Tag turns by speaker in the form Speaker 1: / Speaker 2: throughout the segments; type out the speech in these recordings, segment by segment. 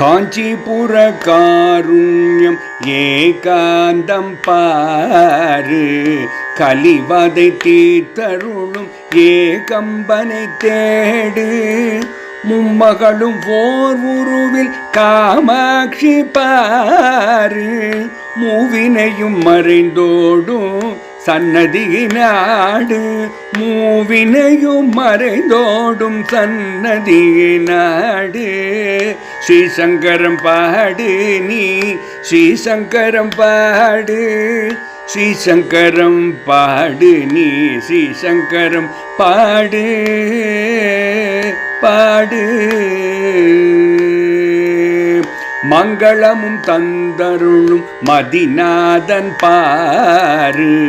Speaker 1: காஞ்சிபுர காருண்யம் ஏகாந்தம் பாரு கலிவதை தீர்த்தருளும் ஏகம்பனை தேடு. மும்மகளும் ஓர் உருவில் காமாட்சி பாரு மூவினையும் மறைந்தோடும் சன்னதியினாடு. மூவினையும் மறைந்தோடும் சன்னதியினாடு. ஸ்ரீசங்கரம் பாடு நீ ஸ்ரீசங்கரம் பாடு. ஸ்ரீசங்கரம் பாடு நீ ஸ்ரீசங்கரம் பாடு. பாடு. மங்களமும் தந்தருளும் மதிநாதன் பாரு.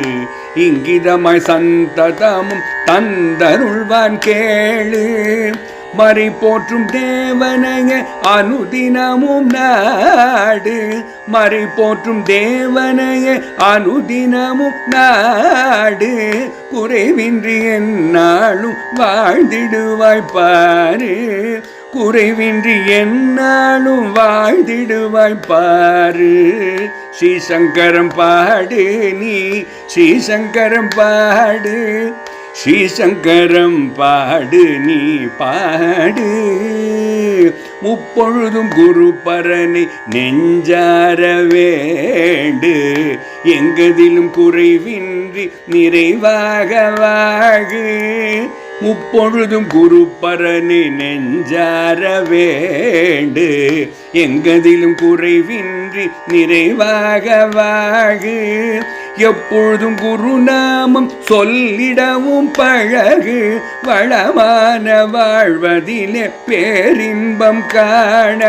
Speaker 1: இங்கிதமாய் சந்ததமும் தந்தருள்வான் கேளு. மறை போற்றும் தேவனைய அனுதினமும் நாடு. மறை போற்றும் தேவனைய அனுதினமும் நாடு. குறைவின்றி என்னாலும் வாழ்ந்திடுவாய் பாரு. குறைவின்றி என்னாலும் வாழ்ந்திடுவாய் பாரு. ஸ்ரீசங்கரம் பாடு நீ ஸ்ரீசங்கரம் பாடு. ஸ்ரீசங்கரம் பாடு நீ பாடு. முப்பொழுதும் குரு பரனை நெஞ்சார வேண்டு. எங்கதிலும் குறைவின்றி நிறைவாக வாகு. முப்பொழுதும் குரு பரனை நெஞ்சார வேண்டு. எங்கதிலும் குறைவின்றி நிறைவாக வாகு. எப்பொழுதும் குருநாமம் சொல்லிடவும் பழகு. வளமான வாழ்வதிலே பேரின்பம் காண.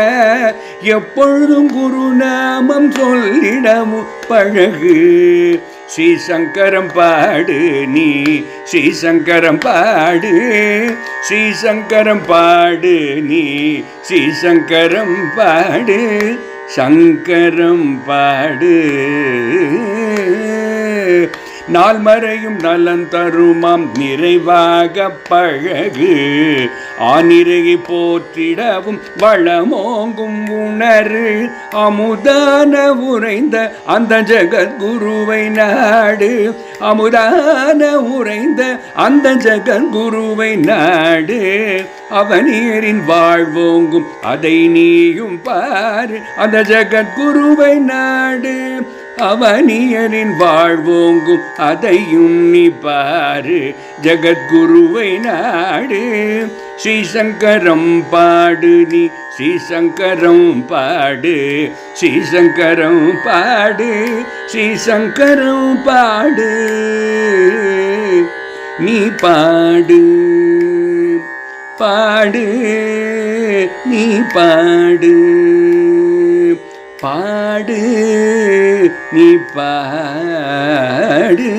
Speaker 1: எப்பொழுதும் குருநாமம் சொல்லிடவும் பழகு. ஸ்ரீசங்கரம் பாடு நீ ஸ்ரீசங்கரம் பாடு. ஸ்ரீசங்கரம் பாடு நீ ஸ்ரீசங்கரம் பாடு. சங்கரம் பாடு. நாள் மறையும் நலன் தருமாம் நிறைவாக பழகு. ஆனிரையை போற்றிடவும் வளமோங்கும் உணரு. அமுதான உறைந்த அந்த ஜெகத்குருவை நாடு. அமுதான உறைந்த அந்த ஜெகத்குருவை நாடு. அவனீரின் வாழ்வோங்கும் அதை நீயும் பாரு. அந்த ஜெகத்குருவை நாடு. அவனியரின் வாழ்வோங்கும் அதையும் நீ பாரு. ஜகத்குருவை நாடு ஸ்ரீசங்கரம் பாடு நீ. ஸ்ரீசங்கரம் பாடு ஸ்ரீசங்கரம் பாடு ஸ்ரீசங்கரம் பாடு. நீ பாடு பாடு நீ பாடு. பாடு நீ பாடு.